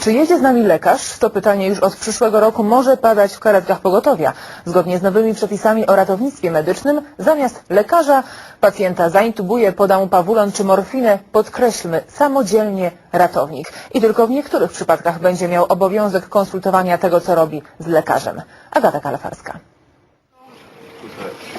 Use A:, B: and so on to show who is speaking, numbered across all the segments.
A: Czy jedzie z nami lekarz? To pytanie już od przyszłego roku może padać w karetkach pogotowia. Zgodnie z nowymi przepisami o ratownictwie medycznym, zamiast lekarza pacjenta zaintubuje, poda mu pawulon czy morfinę, podkreślmy, samodzielnie ratownik. I tylko w niektórych przypadkach będzie miał obowiązek konsultowania tego, co robi z lekarzem. Agata Kalefarska.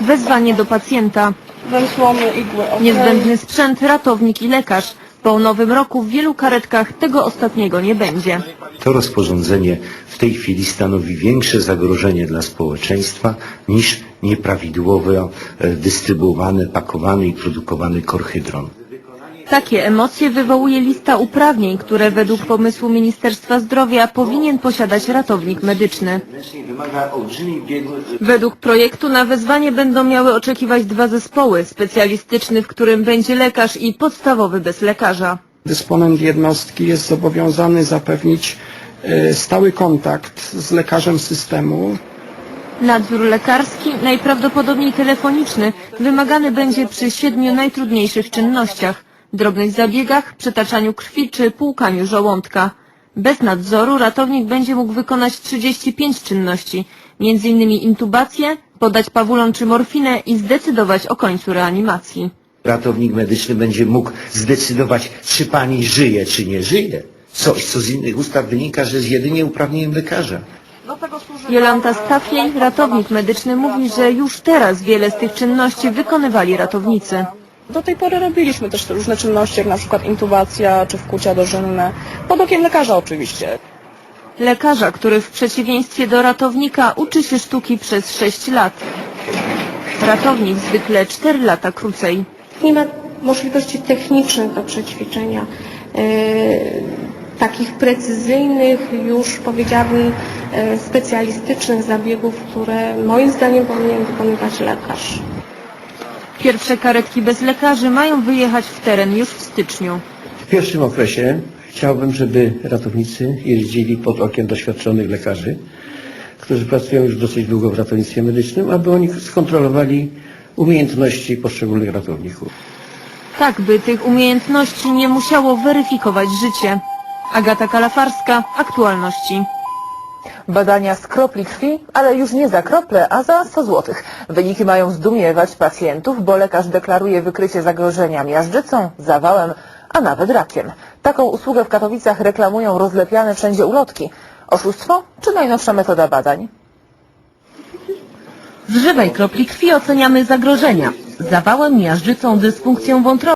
B: Wezwanie do pacjenta.
C: węzłomy, igły. okej.
B: Niezbędny sprzęt, ratownik i lekarz. Po nowym roku w wielu karetkach tego ostatniego nie będzie.
D: To rozporządzenie w tej chwili stanowi większe zagrożenie dla społeczeństwa niż nieprawidłowo e, dystrybuowany, pakowany i produkowany korhydron.
B: Takie emocje wywołuje lista uprawnień, które według pomysłu Ministerstwa Zdrowia powinien posiadać ratownik medyczny. Według projektu na wezwanie będą miały oczekiwać dwa zespoły, specjalistyczny, w którym będzie lekarz i podstawowy bez lekarza.
E: Dysponent jednostki jest zobowiązany zapewnić e, stały kontakt z lekarzem systemu,
B: Nadzór lekarski, najprawdopodobniej telefoniczny, wymagany będzie przy siedmiu najtrudniejszych czynnościach, drobnych zabiegach, przetaczaniu krwi czy płukaniu żołądka. Bez nadzoru ratownik będzie mógł wykonać 35 czynności, m.in. intubację, podać pawulon czy morfinę i zdecydować o końcu reanimacji.
D: ratownik medyczny będzie mógł zdecydować, czy pani żyje, czy nie żyje. Coś, co z innych ustaw wynika, że jest jedynie uprawnieniem lekarza.
B: Jolanta Stafiej, ratownik medyczny, mówi, że już teraz wiele z tych czynności wykonywali ratownicy.
C: Do tej pory robiliśmy też te różne czynności, jak na przykład intubacja czy wkłucia dożylne. Pod okiem lekarza oczywiście.
B: Lekarza, który w przeciwieństwie do ratownika uczy się sztuki przez 6 lat. Ratownik zwykle 4 lata krócej.
F: nie ma możliwości technicznych do przećwiczenia, e, takich precyzyjnych, już powiedziałabym e, specjalistycznych zabiegów, które moim zdaniem powinien wykonywać lekarz.
B: Pierwsze karetki bez lekarzy mają wyjechać w teren już w styczniu.
G: W pierwszym okresie chciałbym, żeby ratownicy jeździli pod okiem doświadczonych lekarzy, którzy pracują już dosyć długo w ratownictwie medycznym, aby oni skontrolowali umiejętności poszczególnych ratowników.
B: Tak, by tych umiejętności nie musiało weryfikować życie. Agata Kalafarska, Aktualności.
A: Badania z kropli krwi, ale już nie za krople, a za 100 zł. Wyniki mają zdumiewać pacjentów, bo lekarz deklaruje wykrycie zagrożenia miażdżycą, zawałem, a nawet rakiem. Taką usługę w Katowicach reklamują rozlepiane wszędzie ulotki. Oszustwo czy najnowsza metoda badań?
H: W żywej kropli krwi oceniamy zagrożenia. Zawałem, miażdżycą, dysfunkcją wątroby.